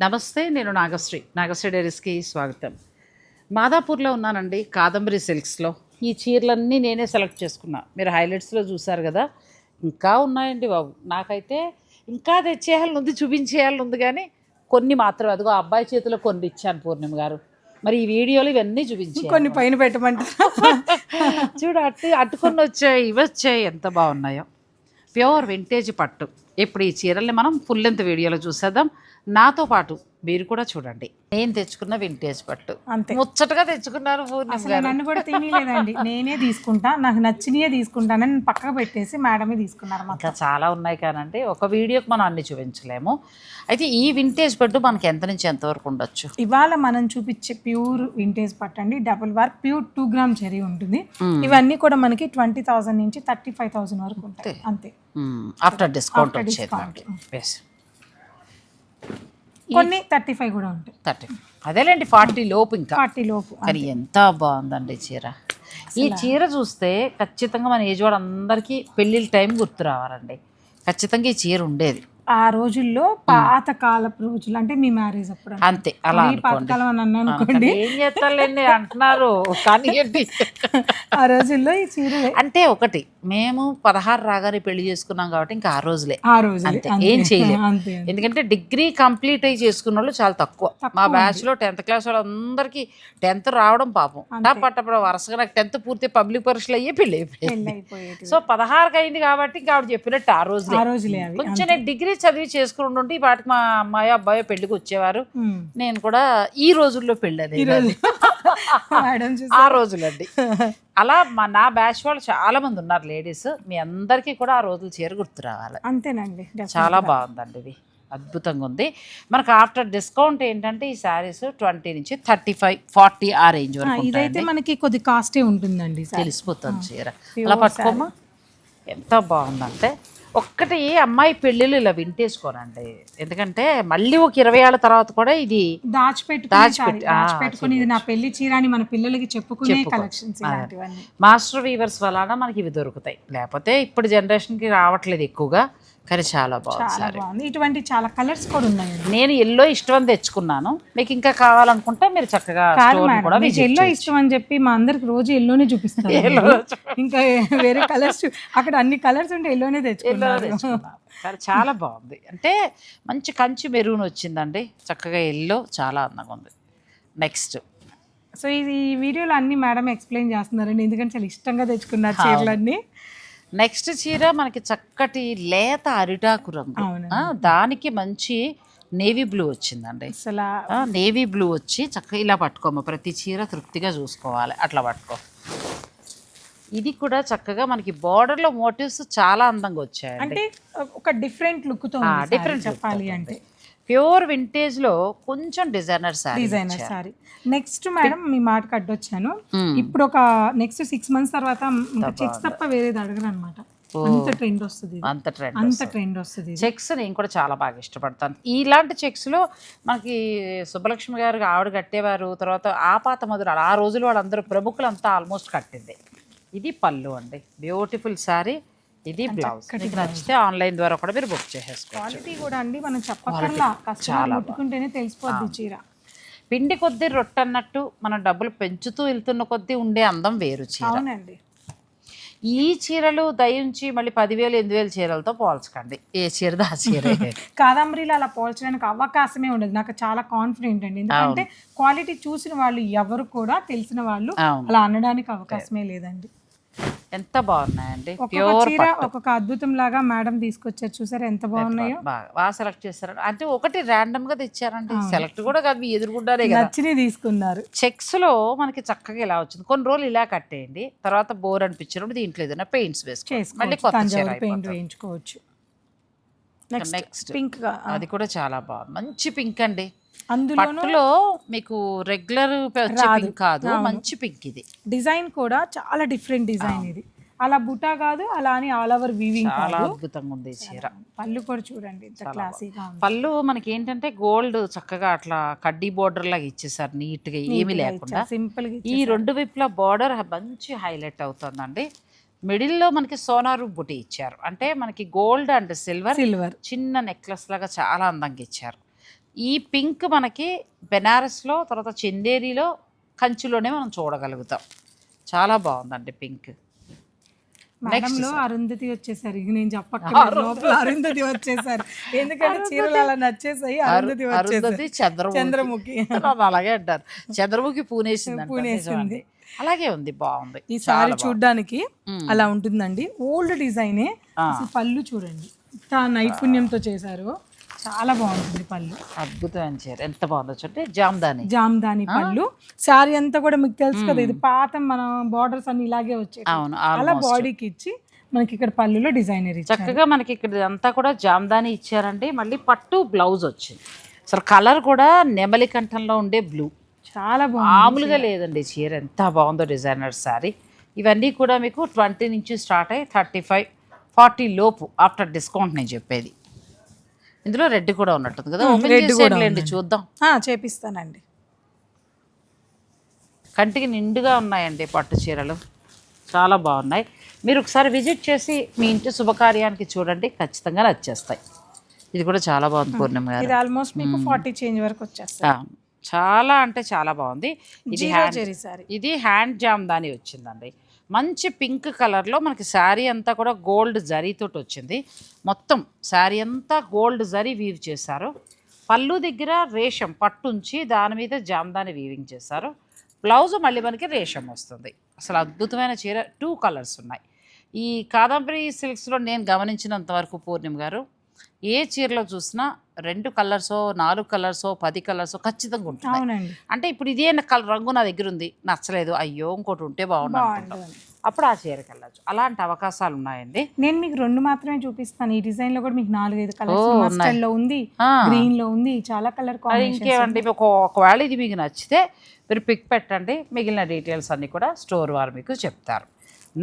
నమస్తే నేను నాగశ్రీ. నాగశ్రీ డైరీస్కి స్వాగతం. మాదాపూర్లో ఉన్నానండి కాదంబరి సిల్క్స్లో. ఈ చీరలన్నీ నేనే సెలెక్ట్ చేసుకున్నా. మీరు హైలైట్స్లో చూసారు కదా ఇంకా ఉన్నాయండి బాబు. నాకైతే ఇంకా తెచ్చేయాలని ఉంది చూపించేయాలని ఉంది కానీ కొన్ని మాత్రం అదిగో అబ్బాయి చేతిలో కొన్ని ఇచ్చాను పూర్ణిమ గారు. మరి ఈ వీడియోలు ఇవన్నీ చూపించాను కొన్ని పైన పెట్టమంటారా? చూడు అట్టు అట్టుకొని వచ్చాయి ఇవి వచ్చాయి. ఎంత బాగున్నాయో. ప్యూర్ వింటేజ్ పట్టు. ఇప్పుడు ఈ చీరల్ని మనం ఫుల్ లెంత్ వీడియోలో చూసేద్దాం. నాతో పాటు మీరు కూడా చూడండి. నేను తెచ్చుకున్న వింటేజ్ పట్టు. అంతే. ముచ్చటగా తెచ్చుకున్నారు అసలు నన్ను కూడా తినలేదండి. నేనే తీసుకుంటా నాకు నచ్చినయే తీసుకుంటానని నేను పక్కకు పెట్టేసి మేడమే తీసుకున్నారు ఇంకా చాలా ఉన్నాయి కానండి. ఒక వీడియోకి మనం అన్ని చూపించలేము. అయితే ఈ వింటేజ్ పట్టు మనకి ఎంత నుంచి ఎంత వరకు ఉండొచ్చు? ఇవాళ మనం చూపించే ప్యూర్ వింటేజ్ పట్టండి double work pure two gram cherry ఉంటుంది. ఇవన్నీ కూడా మనకి ట్వంటీ థౌసండ్ నుంచి థర్టీ ఫైవ్ థౌసండ్ వరకు ఉంటాయి. అంతే. ఆఫ్టర్ డిస్కౌంట్ వచ్చేది discount. కొన్ని థర్టీ ఫైవ్ కూడా ఉంటాయి. థర్టీ అదేలేండి ఫార్టీ లోపు ఇంకా. ఫార్టీ లోపు కానీ ఎంత బాగుందండి చీర. ఈ చీర చూస్తే ఖచ్చితంగా మన ఏజ్ వాళ్ళందరికీ పెళ్ళిళ్ళ టైం గుర్తు రావాలండి. ఖచ్చితంగా ఈ చీర ఉండేది. ఆ రోజుల్లో పాత కాలపు రోజులు అంటే మీ మ్యారేజ్ అప్పుడు. అంతే అలా పాతకాలం అని అన్నాను అనుకోండి. ఏం చేస్తారులేండి అంటున్నారు. కానీ ఆ రోజుల్లో ఈ చీరలే అంటే ఒకటి మేము పదహారు రాగానే పెళ్ళి చేసుకున్నాం కాబట్టి ఇంకా ఆ రోజులే. ఆ రోజులే. అంతే. ఏం చేయలేం. అంతే ఎందుకంటే డిగ్రీ కంప్లీట్ అయ్యి చేసుకున్న వాళ్ళు చాలా తక్కువ. మా బ్యాచ్లో టెన్త్ క్లాస్ వాళ్ళందరికీ టెన్త్ రావడం పాపం. పట్టప్పుడు వరుసగా నాకు టెన్త్ పూర్తి పబ్లిక్ పరీక్షలు అయ్యి పెళ్ళి అయిపోయింది సో పదహారుకి అయింది కాబట్టి ఇంకా ఆవిడ చెప్పినట్టు ఆ రోజులే. కొంచెం నేను డిగ్రీ చదివి చేసుకుని ఉంటే ఈ పాటికి మా అమ్మాయి అబ్బాయి పెళ్ళికి వచ్చేవారు. నేను కూడా ఈ రోజుల్లో పెళ్ళి అది మేడం ఆ రోజులండి. అలా మా నా బ్యాచ్ వాళ్ళు చాలా మంది ఉన్నారు లేడీస్. మీ అందరికీ కూడా ఆ రోజులు చీర గుర్తు రావాలి. అంతేనండి. చాలా బాగుందండి ఇది. అద్భుతంగా ఉంది. మనకు ఆఫ్టర్ డిస్కౌంట్ ఏంటంటే ఈ శారీస్ ట్వంటీ నుంచి థర్టీ ఫైవ్ ఫార్టీ ఆ రేంజ్ వరకు ఇదైతే మనకి కొద్ది కాస్టే ఉంటుందండి తెలిసిపోతుంది చీర. అలా పట్టుకోమా ఎంత బాగుందంటే ఒక్కటి అమ్మాయి పెళ్ళిళ్ళు ఇలా వింటేసుకోనండి. ఎందుకంటే మళ్ళీ ఒక ఇరవై ఏళ్ళ తర్వాత కూడా ఇది దాచిపెట్టి- సారీ, దాచిపెట్టుకుని ఇది నా పెళ్ళి చీర అని మన పిల్లలకి చెప్పుకునే కలెక్షన్స్ మాస్టర్ వీవర్స్ వలన మనకి ఇవి దొరుకుతాయి. లేకపోతే ఇప్పుడు జనరేషన్కి రావట్లేదు ఎక్కువగా. కానీ చాలా బాగుంది ఇటువంటి చాలా కలర్స్ కూడా ఉన్నాయండి. నేను ఎల్లో ఇష్టం అని తెచ్చుకున్నాను. మీకు ఇంకా కావాలనుకుంటే మీరు చక్కగా ఎల్లో ఇష్టం అని చెప్పి మా అందరికి రోజు ఎల్లోనే చూపిస్తారు ఇంకా వేరే కలర్స్ అక్కడ అన్ని కలర్స్ ఉంటే ఎల్లోనే తెచ్చుకున్నాను. కానీ చాలా బాగుంది. అంటే మంచి కంచి మెరూన్ వచ్చిందండి. చక్కగా ఎల్లో చాలా అందంగా ఉంది. నెక్స్ట్ సో ఇది ఈ వీడియోలో అన్ని మేడం ఎక్స్ప్లెయిన్ చేస్తున్నారండి. ఎందుకంటే చాలా ఇష్టంగా తెచ్చుకున్నారు చీరలన్నీ. నెక్స్ట్ చీర మనకి చక్కటి లేత అరిటాకు రంగు. దానికి మంచి నేవీ బ్లూ వచ్చిందండి. అసలు నేవీ బ్లూ వచ్చి చక్కగా ఇలా పట్టుకోము ప్రతి చీర తృప్తిగా చూసుకోవాలి. అట్లా పట్టుకో. ఇది కూడా చక్కగా మనకి బార్డర్లో మోటివ్స్ చాలా అందంగా వచ్చాయండి. అంటే ఒక డిఫరెంట్ లుక్తో saree చెప్పాలి అంటే. ప్యూర్ వింటేజ్లో కొంచెం designer sari designer sari next madam మీ మాటకు అడ్డొచ్చాను. Hmm. ఇప్పుడు ఒక నెక్స్ట్ సిక్స్ మంత్స్ తర్వాత చెక్స్ తప్ప వేరేది అడగరు అనమాట అంత ట్రెండ్ వస్తుంది. అంత ట్రెండ్ అంత ట్రెండ్ వస్తుంది. చెక్స్ నేను కూడా చాలా బాగా ఇష్టపడతాను. ఇలాంటి చెక్స్లో మనకి సుబ్బలక్ష్మి గారు ఆవిడ కట్టేవారు తర్వాత ఆ పాత మొదలు ఆ రోజులు వాళ్ళందరూ ప్రముఖులంతా ఆల్మోస్ట్ కట్టింది. ఇది పళ్ళు అండి. బ్యూటిఫుల్ శారీ. ఇది బ్లౌజ్. మీకు నచ్చితే ఆన్లైన్ ద్వారా కూడా మీరు బుక్ చేసేసుకోవచ్చు. క్వాలిటీ కూడా అండి మనం చెప్పక్కర్లా కస్టమర్ ముట్టుకుంటేనే తెలిసిపోద్ది చీర. పిండి కొద్దీ రొట్టె అన్నట్టు మనం డబ్బులు పెంచుతూ వెళ్తున్న కొద్దీ ఉండే అందం వేరు చీర. అవునండి. ఈ చీరలు దయించి మళ్ళీ పదివేలు ఎనిమిది వేలు చీరలతో పోల్చకండి. ఏ చీరది ఆ చీరే. కాదంబరిలో అలా పోల్చడానికి అవకాశమే ఉండదు. నాకు చాలా కాన్ఫిడెంట్ అండి. ఎందుకంటే క్వాలిటీ చూసిన వాళ్ళు ఎవరు కూడా తెలిసిన వాళ్ళు అలా అనడానికి అవకాశమే లేదండి. ఎంత బాగున్నాయండి? ప్యూర్ చీర ఒక్కొక్క అద్భుతం లాగా మేడం తీసుకొచ్చారు చూసారు? ఎంత బాగున్నాయో. బాగా సెలెక్ట్ చేస్తారు అంటే ఒకటి ర్యాండమ్గా తెచ్చారండి. సెలెక్ట్ కూడా కాదు మీ ఎదురుగుండారే కదా. నచ్చిని తీసుకున్నారు. చెక్స్లో మనకి చక్కగా ఇలా వచ్చింది. కొన్ని రోజులు ఇలా కట్టేయండి. తర్వాత బోర్ అనిపించినప్పుడు దీంట్లో ఏదైనా పెయింట్స్ వేసుకోండి. మళ్ళీ కొత్త పెయింట్. వేయించుకోవచ్చు. నెక్స్ట్ పింక్ అది కూడా చాలా బాగుంది. మంచి పింక్ అండి. పట్టులో మీకు రెగ్యులర్ పింక్ కాదు మంచి పింక్ ఇది. డిజైన్ కూడా చాలా డిఫరెంట్ డిజైన్ ఇది. అలా బుటా కాదు అలా అని ఆల్ ఓవర్ వీవింగ్ చాలా అద్భుతంగా ఉంది చీర. పళ్ళు కూడా చూడండి క్లాసీగా పళ్ళు మనకి ఏంటంటే గోల్డ్ చక్కగా అట్లా కడ్డీ బోర్డర్ లాగా ఇచ్చేసారు నీట్గా ఏమీ లేకుండా. సింపుల్గా ఈ రెండు వైపులా బార్డర్ మంచి హైలైట్ అవుతుందండి. మిడిల్లో మనకి సోనారు బుటి ఇచ్చారు. అంటే మనకి గోల్డ్ అండ్ సిల్వర్ సిల్వర్ చిన్న నెక్లెస్ లాగా చాలా అందంగా ఇచ్చారు. ఈ పింక్ మనకి బెనారస్లో తర్వాత చందేరిలో కంచిలోనే మనం చూడగలుగుతాం. చాలా బాగుందండి పింక్. మేడంలో అరుంధతి వచ్చేసారు ఇక నేను చెప్పక్కర్లేదు. లోపల అరుంధతి వచ్చేసారు. ఎందుకంటే చీరలు అలా నచ్చేసాయి అరుంధతి అరుంధతి చంద్రముఖి. అలాగే అంటారు. చంద్రముఖి పూనేసింది పూనేసింది. అలాగే ఉంది బాగుంది. ఈ సారీ చూడ్డానికి అలా ఉంటుందండి. ఓల్డ్ డిజైనే. పళ్ళు చూడండి. ఇంత నైపుణ్యంతో చేశారు. చాలా బాగుంటుంది పళ్ళు. అద్భుతమైన చీర. ఎంత బాగుందో చూడండి. జామ్దాని. జామ్దాని పళ్ళు. శారీ అంతా కూడా మీకు తెలుసు కదా ఇది పాత మన బార్డర్స్ అన్ని ఇలాగే వచ్చాయి అవును అలా బాడీకి ఇచ్చి మనకి ఇక్కడ పళ్ళులో డిజైనర్ చక్కగా మనకి ఇక్కడ అంతా కూడా జామ్దాని ఇచ్చారండి. మళ్ళీ పట్టు బ్లౌజ్ వచ్చింది. అసలు కలర్ కూడా నెమలి కంఠంలో ఉండే బ్లూ చాలా బాగుంది మామూలుగా లేదండి చీర. ఎంత బాగుందో డిజైనర్ శారీ. ఇవన్నీ కూడా మీకు ట్వంటీ నుంచి స్టార్ట్ అయ్యి థర్టీ ఫైవ్ ఫార్టీ లోపు ఆఫ్టర్ డిస్కౌంట్ నేను చెప్పేది. ఇందులో రెడ్ కూడా ఉన్నట్టుంది కదా? ఓపెన్ రెడ్ కూడా చేసేయండి చూద్దాం. ఆ, చేపిస్తానండి. కంటికి నిండుగా ఉన్నాయండి పట్టు చీరలు. చాలా బాగున్నాయి. మీరు ఒకసారి విజిట్ చేసి మీ ఇంటి శుభకార్యానికి చూడండి ఖచ్చితంగా నచ్చేస్తాయి. ఇది కూడా చాలా బాగుంది పూర్ణిమ గారు. ఇది ఆల్మోస్ట్ మీకు ఫార్టీ చేంజ్ వరకు వచ్చేస్తుంది ఆ, చాలా అంటే చాలా బాగుంది. ఇది జీరో హ్యాండ్ జెరీ సారీ. ఇది హ్యాండ్ జామ్ దాని వచ్చిందండి. మంచి పింక్ కలర్లో మనకి శారీ అంతా కూడా గోల్డ్ జరీతోటి వచ్చింది. మొత్తం శారీ అంతా గోల్డ్ జరీ వీవ్ చేశారు. పళ్ళు దగ్గర రేషం పట్టుంచి దాని మీద జామ్దాని వీవింగ్ చేశారు. బ్లౌజ్ మళ్ళీ మనకి రేషం వస్తుంది. అసలు అద్భుతమైన చీర. టూ కలర్స్ ఉన్నాయి. ఈ కాదంబరి సిల్క్స్లో నేను గమనించినంత వరకు పూర్ణిమ గారు ఏ చీరలో చూసినా రెండు కలర్సో నాలుగు కలర్సో పది కలర్సో ఖచ్చితంగా ఉంటుంది అంటే ఇప్పుడు ఇదే కలర్ రంగు నా దగ్గర ఉంది నచ్చలేదు అయ్యో ఇంకోటి ఉంటే బాగుండు. బాగుంటుంది. అప్పుడు ఆ చీరకి వెళ్ళచ్చు. అలాంటి అవకాశాలు ఉన్నాయండి? నేను మీకు రెండు మాత్రమే చూపిస్తాను. ఈ డిజైన్లో కూడా మీకు నాలుగైదు కలర్స్ ఓ, మస్టర్డ్లో ఉంది గ్రీన్లో ఉంది చాలా కలర్ ఇంకేమండి? ఒకవేళ ఇది మీకు నచ్చితే మీరు పిక్ పెట్టండి. మిగిలిన డీటెయిల్స్ అన్ని కూడా స్టోర్ వారు మీకు చెప్తారు.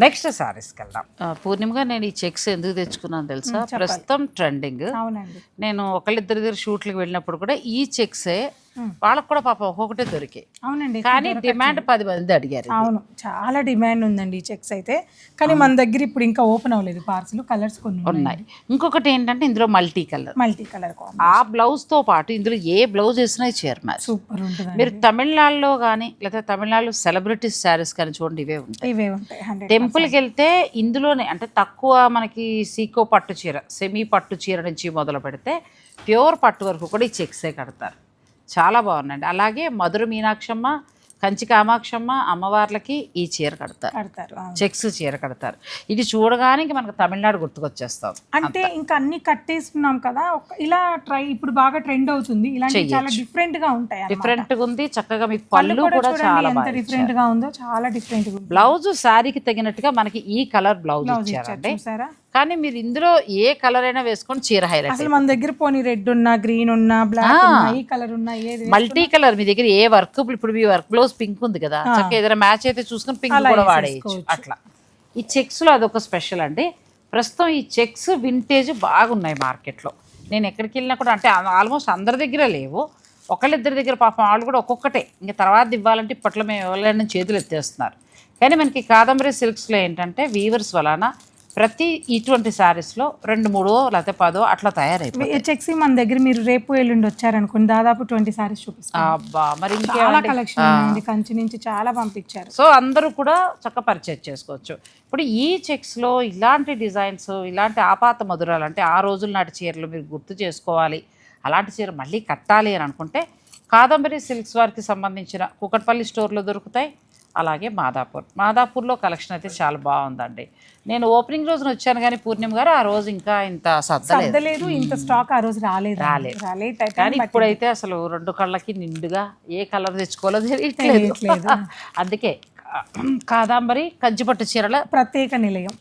నెక్స్ట్ సారీస్కి వెళ్దాం. పూర్ణిమగా నేను ఈ చెక్స్ ఎందుకు తెచ్చుకున్నాను తెలుసా? ప్రస్తుతం ట్రెండింగ్. అవునండి. నేను ఒకళ్ళిద్దరి దగ్గర షూట్లకు వెళ్ళినప్పుడు కూడా ఈ చెక్సే. వాళ్ళకు కూడా పాపం ఒక్కొక్కటే దొరికాయి అవునండి కానీ డిమాండ్ పది మంది అడిగారు అవును చాలా డిమాండ్ ఉందండి చెక్స్ అయితే. కానీ మన దగ్గర ఇప్పుడు ఇంకా ఓపెన్ అవ్వలేదు పార్సల్ కలర్స్ కొన్ని ఉన్నాయి. ఇంకొకటి ఏంటంటే ఇందులో మల్టీ కలర్. మల్టీ కలర్ ఆ బ్లౌజ్తో పాటు ఇందులో ఏ బ్లౌజ్ వేసినా చీర మ్యాచ్. సూపర్ ఉంటుంది మీరు తమిళనాడులో కానీ లేకపోతే తమిళనాడు సెలబ్రిటీస్ శారీస్ కానీ చూడండి ఇవే ఉంటాయి. ఇవే ఉంటాయి టెంపుల్కి వెళ్తే ఇందులోనే అంటే తక్కువ మనకి సీకో పట్టు చీర సెమీ పట్టు చీర నుంచి మొదలు పెడితే ప్యూర్ పట్టు వరకు కూడా ఈ చెక్సే కడతారు. చాలా బాగున్నాయండి. అలాగే మధుర మీనాక్షమ్మ కంచి కామాక్షమ్మ అమ్మవార్లకి ఈ చీర కడతారు. కడతారు అవును. చెక్స్ చీర కడతారు. ఇది చూడగానే ఇంక మనకు తమిళనాడు గుర్తుకొచ్చేస్తాం అంటే ఇంకా అన్ని కట్టేసుకున్నాం కదా ఒక- ఇలా ట్రై ఇప్పుడు బాగా ట్రెండ్ అవుతుంది. ఇలాంటి చాలా డిఫరెంట్గా ఉంటాయి అన్నమాట. డిఫరెంట్గా ఉంది చక్కగా మీకు పళ్ళు కూడా చూడండి చాలా ఎంత బాగా డిఫరెంట్గా ఉందో చాలా డిఫరెంట్గా ఉంది. బ్లౌజ్ శారీకి తగినట్టుగా మనకి ఈ కలర్ బ్లౌజ్ ఇచ్చారు చూసారా? కానీ మీరు ఇందులో ఏ కలర్ అయినా వేసుకొని చీర హైలైట్ అసలు మన దగ్గర పోనీ రెడ్ ఉన్నా గ్రీన్ ఉన్నా బ్లాక్ ఉన్నా ఈ కలర్ ఉన్నా ఏది మల్టీ కలర్ మీ దగ్గర ఏ వర్క్ ఇప్పుడు మీ వర్క్ బ్లౌజ్ పింక్ ఉంది కదా. చక్కగా ఏదైనా మ్యాచ్ అయితే చూసుకొని పింక్ కూడా వాడేయచ్చు. అట్లా. ఈ చెక్స్లో అదొక స్పెషల్ అండి. ప్రస్తుతం ఈ చెక్స్ వింటేజ్ బాగున్నాయి మార్కెట్లో. నేను ఎక్కడికి వెళ్ళినా కూడా అంటే ఆల్మోస్ట్ అందరి దగ్గర లేవు. ఒకళ్ళిద్దరి దగ్గర పాపం వాళ్ళు కూడా ఒక్కొక్కటే. ఇంకా తర్వాత ఇవ్వాలంటే ఇప్పట్లో మేము ఎవరైనా చేతులు ఎత్తేస్తున్నారు. కానీ మనకి కాదంబరి సిల్క్స్లో ఏంటంటే వీవర్స్ వలన ప్రతి ఇటువంటి శారీస్లో రెండు మూడో లేకపోతే పదో అట్లా తయారైపోయి చెక్స్ మన దగ్గర మీరు రేపు ఎల్లుండి వచ్చారనుకోండి దాదాపు ట్వంటీ సారీస్ చూపిస్తాం అబ్బా మరి చాలా కలెక్షన్ కంచి నుంచి చాలా పంపించారు. సో అందరూ కూడా చక్క పర్చేజ్ చేసుకోవచ్చు. ఇప్పుడు ఈ చెక్స్లో ఇలాంటి డిజైన్స్ ఇలాంటి ఆపాత మధురాలు అంటే ఆ రోజుల నాటి చీరలు మీరు గుర్తు చేసుకోవాలి. అలాంటి చీర మళ్ళీ కట్టాలి అని అనుకుంటే కాదంబరి సిల్క్స్ వారికి సంబంధించిన కుకట్పల్లి స్టోర్లో దొరుకుతాయి. అలాగే మాదాపూర్. మాదాపూర్లో కలెక్షన్ అయితే చాలా బాగుందండి. నేను ఓపెనింగ్ రోజున వచ్చాను కానీ పూర్ణిమ గారు ఆ రోజు ఇంకా ఇంత సర్దలేదు ఇంత స్టాక్ ఆ రోజు రాలేదు. రాలేదు. రాలేదు కానీ ఇప్పుడైతే అసలు రెండు కళ్ళకి నిండుగా ఏ కలర్ తెచ్చుకోవాలో తెలియట్లేదు. అందుకే కాదాంబరి కంచిపట్టు చీరల ప్రత్యేక నిలయం.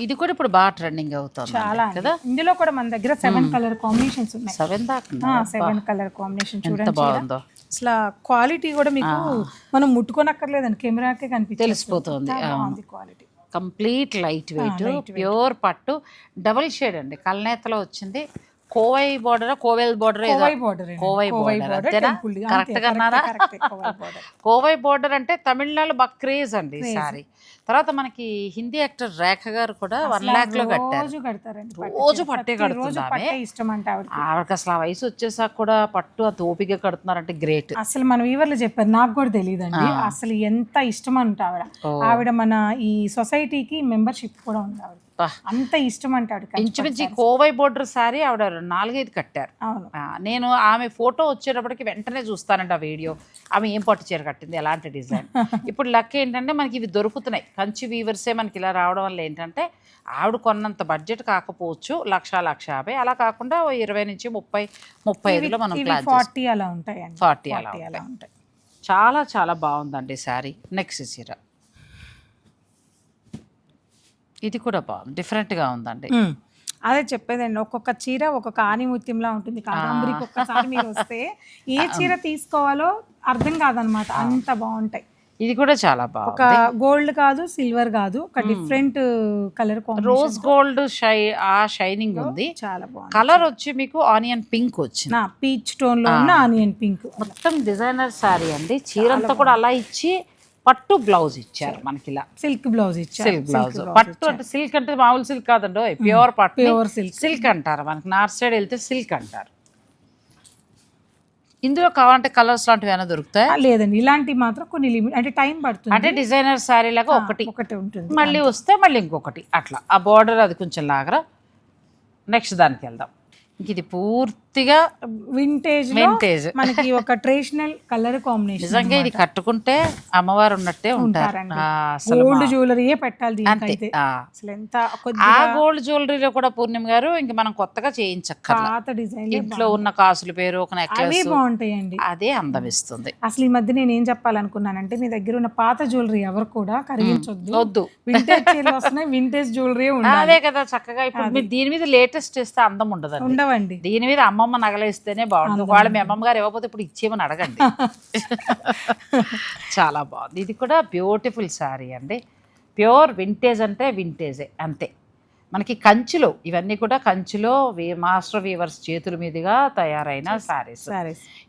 ఇది కూడా ఇప్పుడు బాగా ట్రెండింగ్ అవుతుంది చాలా కదా? ఇందులో కూడా మన దగ్గర సెవెన్ కలర్ కాంబినేషన్స్ ఉన్నాయి. సెవెన్ దాకా సెవెన్ కలర్ కాంబినేషన్ చూడండి బాగుందో. అసలు క్వాలిటీ కూడా మీకు మనం ముట్టుకోనక్కర్లేదండి. కెమెరాకే కనిపిస్తుంది తెలిసిపోతుంది. Quality. Complete light weight pure పట్టు. డబుల్ షేడ్ అండి. కల్నేతలో వచ్చింది. Kovai border కోవెల్ border Kovai border Kovai? Correct గా అన్నారా? బోర్డర్ కోవై బోర్డర్ అంటే తమిళనాడు బాగా క్రేజ్ అండి సారీ. తర్వాత మనకి హిందీ యాక్టర్ రేఖ గారు కూడా వన్ లాక్లో కట్టారు. రోజు కడతారండి పట్టు కడుతుంది అంటే ఆవిడకి. ఆవిడకి అసలు ఆ వయసు వచ్చేసాక కూడా పట్టు అంత ఓపిక కడుతున్నారంటే గ్రేట్ అసలు మన వీవర్లు చెప్పారు నాకు కూడా తెలియదండి అసలు ఎంత ఇష్టం అంట ఆవిడ. ఆవిడ మన ఈ సొసైటీకి మెంబర్షిప్ కూడా ఉంది ఆవిడ. అంత ఇష్టం అంటే ఆవిడ ఇంచుమించి కోవై బోర్డర్ సారీ ఆవిడ నాలుగైదు కట్టారు. నేను ఆమె ఫోటో వచ్చేటప్పటికి వెంటనే చూస్తానండి ఆ వీడియో. ఆమె ఏం పట్టు చీర కట్టింది? ఎలాంటి డిజైన్? ఇప్పుడు లక్ ఏంటంటే మనకి ఇవి దొరుకుతున్నాయి. కంచి వీవర్సే మనకి ఇలా రావడం వల్ల ఏంటంటే ఆవిడ కొన్నంత బడ్జెట్ కాకపోవచ్చు లక్ష లక్ష యాభై. అలా కాకుండా ఇరవై నుంచి ముప్పై ముప్పై ఐదులో మనం ఫార్టీ అలా అలా ఫార్టీ అలా ఉంటాయి. చాలా చాలా బాగుందండి శారీ నెక్స్ట్ చీర. ఇది కూడా బాగుంది డిఫరెంట్గా ఉందండి. అదే చెప్పేదండి ఒక్కొక్క చీర ఒక్కొక్క ఆనిముత్యంలా ఉంటుంది. కాదంబరికి ఒక్కసారి మీరు వస్తే ఏ చీర తీసుకోవాలో అర్థం కాదనమాట. అంత బాగుంటాయి. ఇది కూడా చాలా ఒక బాగుంది గోల్డ్ కాదు సిల్వర్ కాదు ఒక డిఫరెంట్ కలర్ రోజ్ గోల్డ్ షై ఆ షైనింగ్ ఉంది. చాలా బాగుంది. కలర్ వచ్చి మీకు ఆనియన్ పింక్ వచ్చింది. పీచ్ టోన్లో ఉన్న ఆనియన్ పింక్. మొత్తం డిజైనర్ శారీ అండి. చీరంతా కూడా అలా ఇచ్చి పట్టు బ్లౌజ్ ఇచ్చారు మనకి ఇలా సిల్క్ బ్లౌజ్ ఇచ్చారు. Silk blouse. పట్టు అంటే సిల్క్ అంటే మామూలు సిల్క్ కాదండి ప్యూర్ పట్టు. Pure silk. సిల్క్ అంటారు మనకి నార్త్ సైడ్ వెళ్తే సిల్క్ అంటారు. ఇందులో కావాలంటే కలర్స్ లాంటివి ఏమైనా దొరుకుతాయి? లేదండి ఇలాంటి మాత్రం కొన్ని లిమిట్ అంటే టైం పడుతుంది. అంటే డిజైనర్ శారీ లాగా ఒకటి. ఒకటి ఉంటుంది. మళ్ళీ వస్తే మళ్ళీ ఇంకొకటి అట్లా. ఆ బార్డర్ అది కొంచెం లాగరా. నెక్స్ట్ దానికి వెళ్దాం. ఇంక ఇది పూర్తిగా వింటేజ్ Vintage. మనకి ఒక ట్రెడిషనల్ కలర్ కాంబినేషన్ నిజంగా ఇది కట్టుకుంటే అమ్మవారు ఉన్నట్టే ఉంటారు. ఉంటారండి. ఆ, అసలు గోల్డ్ జ్యువెలరీయే పెట్టాలి అంతే. అసలు ఎంత ఆ గోల్డ్ జ్యువెలరీలో కూడా పూర్ణిమ గారు ఇంక మనం కొత్తగా చేయించక్కర్లా. పాత డిజైన్ ఇంట్లో ఉన్న కాసుల పేరు ఒక నెక్లెస్ బాగుంటాయండి. అదే అందం ఇస్తుంది అసలు ఈ మధ్య నేను ఏం చెప్పాలనుకున్నానంటే మీ దగ్గర ఉన్న పాత జ్యువెలరీ ఎవరు కూడా కరిగించొద్దు. వద్దు. వింటేజ్ చీరలు వస్తున్నాయి వింటేజ్ జ్యువెలరీ అదే కదా చక్కగా ఇప్పుడు మీరు దీని మీద లేటెస్ట్ చేస్తే అందం ఉండదండి. ఉండవండి. దీని మీద అమ్మమ్మ నగలేస్తేనే బాగుంటుంది. ఒకవేళ మీ అమ్మమ్మ గారు ఇవ్వకపోతే ఇప్పుడు ఇచ్చేయమని అడగండి చాలా బాగుంది. ఇది కూడా బ్యూటిఫుల్ శారీ అండి. ప్యూర్ వింటేజ్ అంటే వింటేజే అంతే. మనకి కంచిలో ఇవన్నీ కూడా కంచిలో వీ మాస్టర్ వీవర్స్ చేతుల మీదుగా తయారైన శారీస్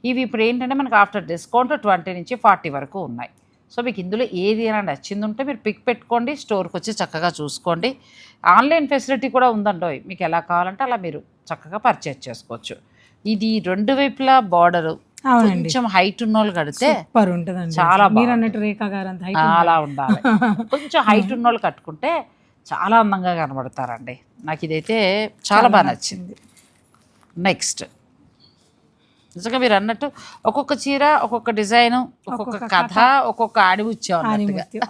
ఇవి ఇప్పుడు ఏంటంటే మనకి ఆఫ్టర్ డిస్కౌంట్ ట్వంటీ నుంచి ఫార్టీ వరకు ఉన్నాయి. సో మీకు ఇందులో ఏది అయినా నచ్చింది ఉంటే మీరు పిక్ పెట్టుకోండి స్టోర్కి వచ్చి చక్కగా చూసుకోండి. ఆన్లైన్ ఫెసిలిటీ కూడా ఉందండి మీకు ఎలా కావాలంటే అలా మీరు చక్కగా పర్చేజ్ చేసుకోవచ్చు. ఇది రెండు వైపులా బార్డర్. కొంచెం హైట్ ఉన్న వాళ్ళు కడితే చాలా మీరు అన్నట్టు రేఖా గారు అంత height అలా ఉండాలి. కొంచెం హైట్ ఉన్న వాళ్ళు కట్టుకుంటే చాలా అందంగా కనబడతారండి. నాకు ఇదైతే చాలా బాగా నచ్చింది. నెక్స్ట్. నిజంగా మీరు అన్నట్టు ఒక్కొక్క చీర ఒక్కొక్క డిజైన్ ఒక్కొక్క కథ ఒక్కొక్క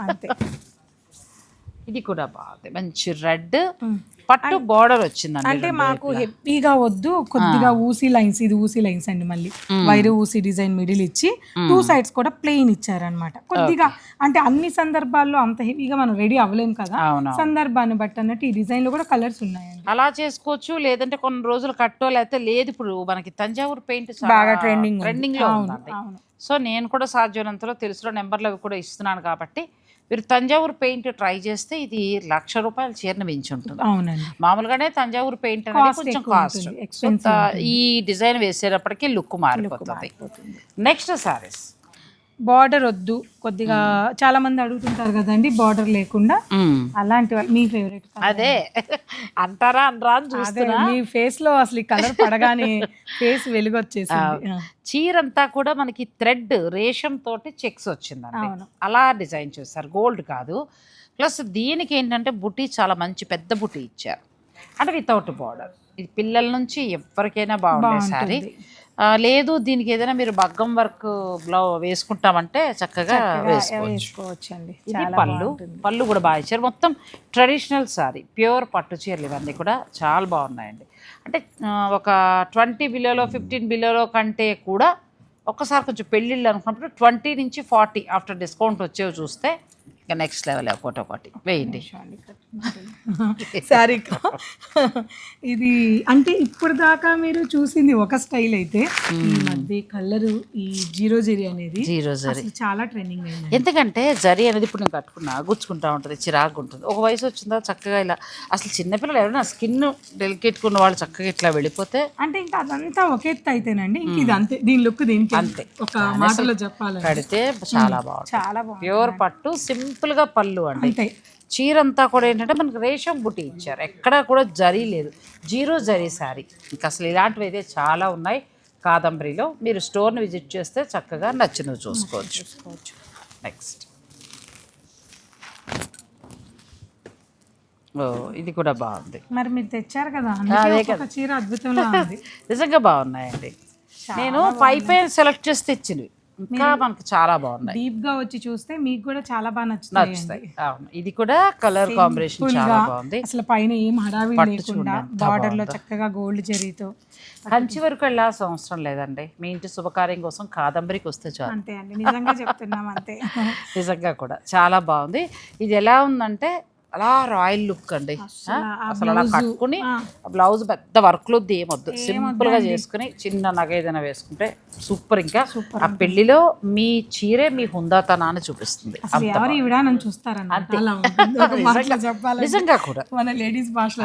అంతే. ఇది కూడా బాగుంది. మంచి రెడ్. పట్టు బార్డర్ వచ్చిందండి అంటే మాకు హెవీగా వద్దు కొద్దిగా ఊసీ లైన్స్ ఇది ఊసీ లైన్స్ అండి మళ్ళీ. వైరు ఊసీ డిజైన్ మిడిల్ ఇచ్చి టూ సైడ్స్ కూడా ప్లెయిన్ ఇచ్చారనమాట కొద్దిగా అంటే అన్ని సందర్భాల్లో అంత హెవీగా మనం రెడీ అవ్వలేం కదా. సందర్భాన్ని బట్టి అన్నట్టు ఈ డిజైన్లో కూడా కలర్స్ ఉన్నాయండి. అలా చేసుకోవచ్చు లేదంటే కొన్ని రోజులు కట్టో లేకపోతే లేదు. ఇప్పుడు మనకి తంజావూరు పెయింట్ బాగా ఉంది. ట్రెండింగ్లో అవును. సో నేను కూడా సాధ్యమైనంతలో తెలుసులో నెంబర్లు అవి కూడా ఇస్తున్నాను కాబట్టి మీరు తంజావూరు పెయింట్ ట్రై చేస్తే ఇది లక్ష రూపాయల చీరను మించి ఉంటుంది అవునండి. మామూలుగానే తంజావూరు పెయింట్ అనేది కొంచెం కాస్ట్ ఈ డిజైన్ వేసేటప్పటికి లుక్ మారిపోతుంది. నెక్స్ట్ సారీస్ బార్డర్ వద్దు. కొద్దిగా చాలా మంది అడుగుతుంటారు కదండి బార్డర్ లేకుండా. అలాంటి వాళ్ళు మీ ఫేవరెట్ అదే. అంటారా అనరా అదే చూస్తున్నా. మీ ఫేస్లో అసలు ఈ కలర్ పడగానే ఫేస్ వెలుగు వచ్చేసింది ఆ. చీరంతా కూడా మనకి థ్రెడ్ రేషం తోటి చెక్స్ వచ్చిందండి. అవును. అలా డిజైన్ చేస్తారు గోల్డ్ కాదు. ప్లస్ దీనికి ఏంటంటే బుటీ చాలా మంచి పెద్ద బుటీ ఇచ్చారు. అంటే వితౌట్ బార్డర్ ఇది పిల్లల నుంచి ఎవరికైనా బాగుండే సారీ లేదు దీనికి ఏదైనా మీరు బగ్గం వర్క్ బ్లౌ వేసుకుంటామంటే చక్కగా వేసుకోవచ్చు. ఇది పళ్ళు. పళ్ళు కూడా బాగా ఇచ్చారు. మొత్తం ట్రెడిషనల్ సారీ ప్యూర్ పట్టు చీరలు ఇవన్నీ కూడా చాలా బాగున్నాయండి. అంటే ఒక ట్వంటీ బిలోలో ఫిఫ్టీన్ బిలోలో కంటే కూడా ఒక్కసారి కొంచెం పెళ్ళిళ్ళు అనుకున్నప్పుడు ట్వంటీ నుంచి ఫార్టీ ఆఫ్టర్ డిస్కౌంట్ వచ్చేవి చూస్తే ఇంకా నెక్స్ట్ లెవెల్ ఒకటి ఒకటి వేయండి. సారీ ఇది అంటే ఇప్పుడు దాకా మీరు చూసింది ఒక స్టైల్ అయితే ఈ మధ్య కలర్ ఈ జీరో జెరీ అనేది జీరో జరీ. చాలా ట్రెండింగ్ అయింది. ఎందుకంటే జరీ అనేది ఇప్పుడు నేను కట్టుకున్నా గుచ్చుకుంటా ఉంటుంది చిరాకు ఉంటుంది. ఒక వయసు వచ్చిందా చక్కగా ఇలా అసలు చిన్నపిల్లలు ఎవరైనా స్కిన్ డెలికేట్ ఉన్న వాళ్ళు చక్కగా ఇట్లా వెళ్ళిపోతే అంటే ఇంకా అదంతా ఒక ఎత్తు అయితేనండి ఇంక ఇది అంతే దీని లుక్ దీనికి అంతే. ఒక మాటలో చెప్పాలంటే. కడితే చాలా బాగుంటుంది. చాలా బాగుంది ప్యూర్ పట్టు సింపుల్గా పళ్ళు అండి. అంతే. చీర అంతా కూడా ఏంటంటే మనకి రేషం బుట్టి ఇచ్చారు. ఎక్కడా కూడా జరీ లేదు. జీరో జరీ శారీ. ఇంకా అసలు ఇలాంటివి అయితే చాలా ఉన్నాయి. కాదంబరిలో మీరు స్టోర్ని విజిట్ చేస్తే చక్కగా నచ్చినవి చూసుకోవచ్చు. నెక్స్ట్. ఓ ఇది కూడా బాగుంది. మరి మీరు తెచ్చారు కదా? చీర అద్భుతంలా ఉంది. నిజంగా బాగున్నాయండి. నేను పై పైన సెలెక్ట్ చేసి తెచ్చినవి. ఇంకా మనకి చాలా బాగున్నాయి. డీప్గా వచ్చి చూస్తే మీకు కూడా చాలా బాగా నచ్చుతాయి నచ్చుతాయి. అవును. ఇది కూడా కలర్ కాంబినేషన్ చాలా బాగుంది. అసలు పైన ఏం హడావిడి లేకుండా బార్డర్లో చక్కగా గోల్డ్ జరీతో కంచి వరకు వెళ్ళాల్సిన అవసరం లేదండి. మీ ఇంటి శుభకార్యం కోసం కాదంబరికి వస్తే చాలు. అంతే అండి. నిజంగా చెప్తున్నాం అంతే. నిజంగా కూడా. చాలా బాగుంది. ఇది ఎలా ఉందంటే అలా రాయల్ లుక్ అండి. అసలు అలా కట్టుకుని బ్లౌజ్ పెద్ద వర్క్లో ఏమొద్దు. సింపుల్గా చేసుకుని చిన్న నగ ఏదైనా వేసుకుంటే సూపర్ ఇంకా. ఆ పెళ్ళిలో మీ చీరే మీ హుందాతనాన్ని చూపిస్తుంది. నిజంగా. కూడా. మన లేడీస్ భాషలో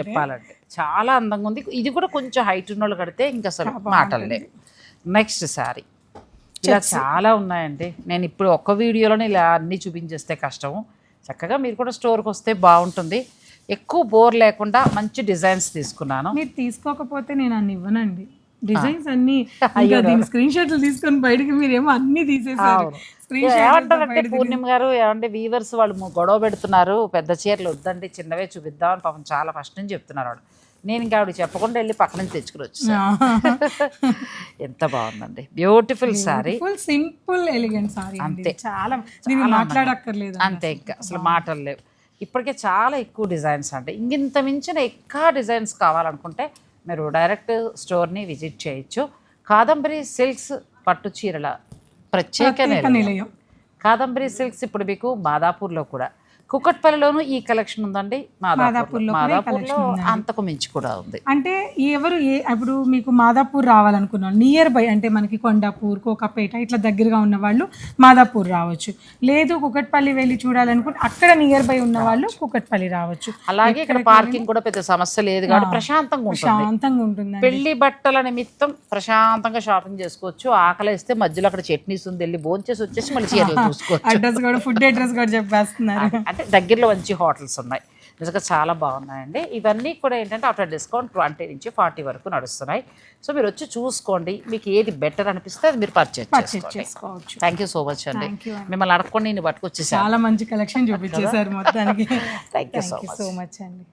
చెప్పాలంటే. చాలా అందంగా ఉంది. ఇది కూడా కొంచెం హైట్ ఉన్న వాళ్ళు కడితే ఇంకా అసలు మాటలు. నెక్స్ట్ శారీ ఇలా చాలా ఉన్నాయండి. నేను ఇప్పుడు ఒక్క వీడియోలోనే ఇలా అన్నీ చూపించేస్తే కష్టము. చక్కగా మీరు కూడా స్టోర్కి వస్తే బాగుంటుంది. ఎక్కువ బోర్ లేకుండా మంచి డిజైన్స్ తీసుకున్నాను. మీరు తీసుకోకపోతే నేను అన్ని ఇవ్వనండి. డిజైన్స్ అన్ని దీని స్క్రీన్ షాట్లు తీసుకొని బయటకి మీరేమో అన్ని తీసేసారు. స్క్రీన్ ఏమంటారంటే పూర్ణిమ గారు ఏమంటే వీవర్స్ వాళ్ళు గొడవ పెడుతున్నారు పెద్ద చీరలు వద్దండి చిన్నవే చూపిద్దామని పాపం చాలా ఫస్ట్ నుంచి చెప్తున్నారు వాళ్ళు. నేను ఇంకా ఆవిడ చెప్పకుండా వెళ్ళి పక్క నుంచి తెచ్చుకుని వచ్చేసాను ఎంత బాగుందండి. Beautiful full simple elegant sari అంతే. చాలా మాట్లాడక్కర్లేదు అంతే ఇంకా అసలు మాటలు లేవు. ఇప్పటికే చాలా ఎక్కువ డిజైన్స్ అంటే ఇంకింత మించిన ఎక్కువ డిజైన్స్ కావాలనుకుంటే మీరు డైరెక్ట్ స్టోర్ని విజిట్ చేయొచ్చు. కాదంబరి సిల్క్స్ పట్టు చీరల ప్రత్యేక నిలయం. నిలయం. కాదంబరి సిల్క్స్ ఇప్పుడు మీకు మాదాపూర్లో కూడా కుకట్పల్లిలోనూ ఈ కలెక్షన్ ఉందండి. మాదాపూర్లో. మాదాపూర్లో అంతకు మించి కూడా ఉంది. అంటే ఎవరు ఏ ఇప్పుడు మీకు మాదాపూర్ రావాలనుకున్నాను నియర్ బై అంటే మనకి కొండాపూర్ కోకాపేట ఇట్లా దగ్గరగా ఉన్న వాళ్ళు మాదాపూర్ రావచ్చు. లేదు కుకట్పల్లి వెళ్ళి చూడాలనుకుంటే అక్కడ నియర్ బై ఉన్న వాళ్ళు కుకట్పల్లి రావచ్చు. అలాగే ఇక్కడ పార్కింగ్ కూడా పెద్ద సమస్య లేదు కాబట్టి ప్రశాంతంగా ఉంటుంది. శాంతంగా ఉంటుందండి. పెళ్ళి బట్టల నిమిత్తం ప్రశాంతంగా షాపింగ్ చేసుకోవచ్చు. ఆకలిస్తే మధ్యలో అక్కడ చట్నీస్ ఉంది వెళ్ళి భోంచేసి వచ్చేసి మళ్ళీ చీరలు చూసుకోవచ్చు. అడ్రస్ కూడా ఫుడ్ అడ్రస్ కూడా చెప్పేస్తున్నారు. అంటే దగ్గరలో మంచి హోటల్స్ ఉన్నాయి. నిజంగా చాలా బాగున్నాయండి. ఇవన్నీ కూడా ఏంటంటే ఆఫ్టర్ డిస్కౌంట్ ట్వంటీ నుంచి ఫార్టీ వరకు నడుస్తున్నాయి. సో మీరు వచ్చి చూసుకోండి. మీకు ఏది బెటర్ అనిపిస్తే అది మీరు పర్చేజ్ చేసుకోవచ్చు. థ్యాంక్ యూ సో మచ్ అండి. మిమ్మల్ని అడగకుండా నేను పట్టుకొచ్చేసాను. చాలా మంచి కలెక్షన్ చూపించేశారు మొత్తానికి. థ్యాంక్ యూ సో మచ్ అండి.